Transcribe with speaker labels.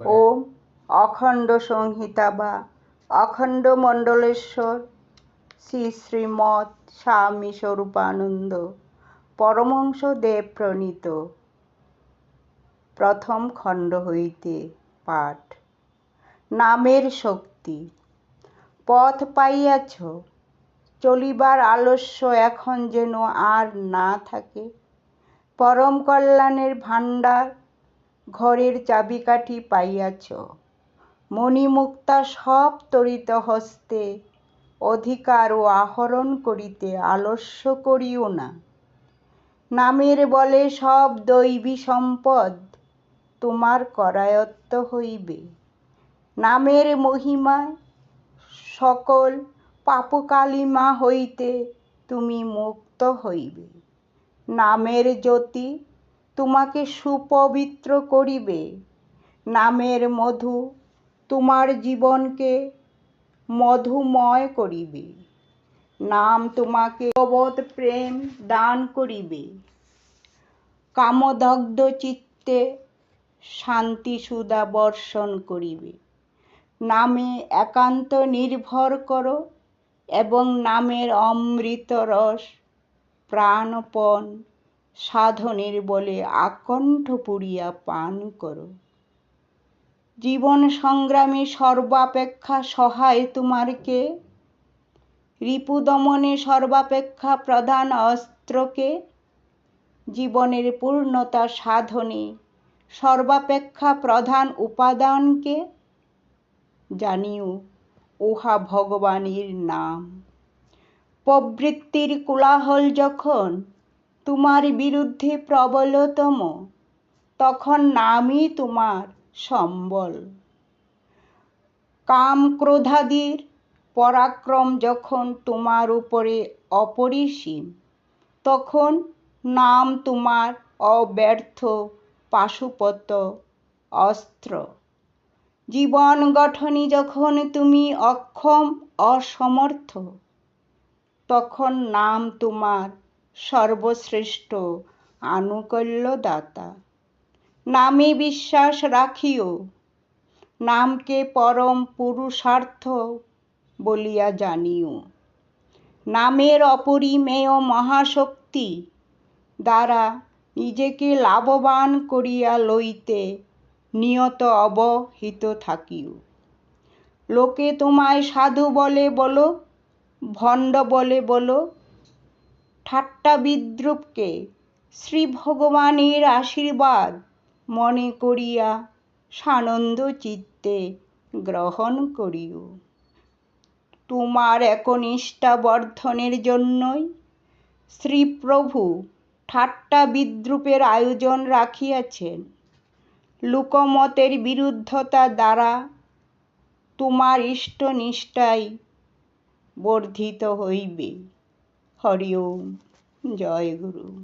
Speaker 1: ওম অখণ্ড সংহিতা বা অখণ্ড মণ্ডলেশ্বর। শ্রী শ্রীমৎ স্বামী স্বরূপানন্দ পরমহংস দেব প্রণীত। প্রথম খণ্ড হইতে পাঠ। নামের শক্তি। পথ পাইয়াছ, চলিবার আলস্য এখন যেন আর না থাকে। পরম কল্যাণের ভাণ্ডার ঘরের চাবিকাঠি পাইয়াছ। মণিমুক্তা সব তরিত হস্তে অধিকার ও আহরণ করিতে আলস্য করিও না। নামের বলে সব দৈবী সম্পদ তোমার করায়ত্ত হইবে। নামের মহিমায় সকল পাপকালিমা হইতে তুমি মুক্ত হইবে। নামের জ্যোতি তোমাকে সুপবিত্র করিবে। নামের মধু তোমার জীবনকে মধুময় করিবে। নাম তোমাকে অবধ প্রেম দান করিবে। কামদগ্ধ চিত্তে শান্তি সুদা বর্ষণ করিবে। নামে একান্ত নির্ভর করো এবং নামের অমৃত রস প্রাণপণ সাধনের বলে আকণ্ঠ পুরিয়া পান করো। জীবন সংগ্রামে সর্বাপেক্ষা সহায় তোমার কে? রিপুদমনে সর্বাপেক্ষা প্রধান অস্ত্রকে জীবনের পূর্ণতা সাধনে সর্বাপেক্ষা প্রধান উপাদানকে জানিও, উহা ভগবানের নাম। প্রবৃত্তির কোলাহল যখন তোমার বিরুদ্ধে প্রবলতম, তখন নামই তোমার সম্বল। কাম ক্রোধাদির পরাক্রম যখন তোমার উপরে অপরিসীম, তখন নাম তোমার অব্যর্থ, পাশুপত, অস্ত্র। জীবন গঠনে যখন তুমি অক্ষম, অসমর্থ, তখন নাম তোমার সর্বশ্রেষ্ঠ আনুকূল্যদাতা। নামে বিশ্বাস রাখিও, নামকে পরম পুরুষার্থ বলিয়া জানিও। নামের অপরিমেয় মহাশক্তি দ্বারা নিজেকে লাভবান করিয়া লইতে নিয়ত অবহিত থাকিও। লোকে তোমায় সাধু বলে বলো, ভণ্ড বলে বলো ঠাট্টা বিদ্রুপকে শ্রী ভগবানের আশীর্বাদ মনে করিয়া সানন্দ চিত্তে গ্রহণ করিও। তোমার একনিষ্ঠা বর্ধনের জন্যই শ্রীপ্রভু ঠাট্টা বিদ্রুপের আয়োজন রাখিয়াছেন। লোকমতের বিরুদ্ধতা দ্বারা তোমার ইষ্টনিষ্ঠাই বর্ধিত হইবে। হরি ওম জয় গুরু।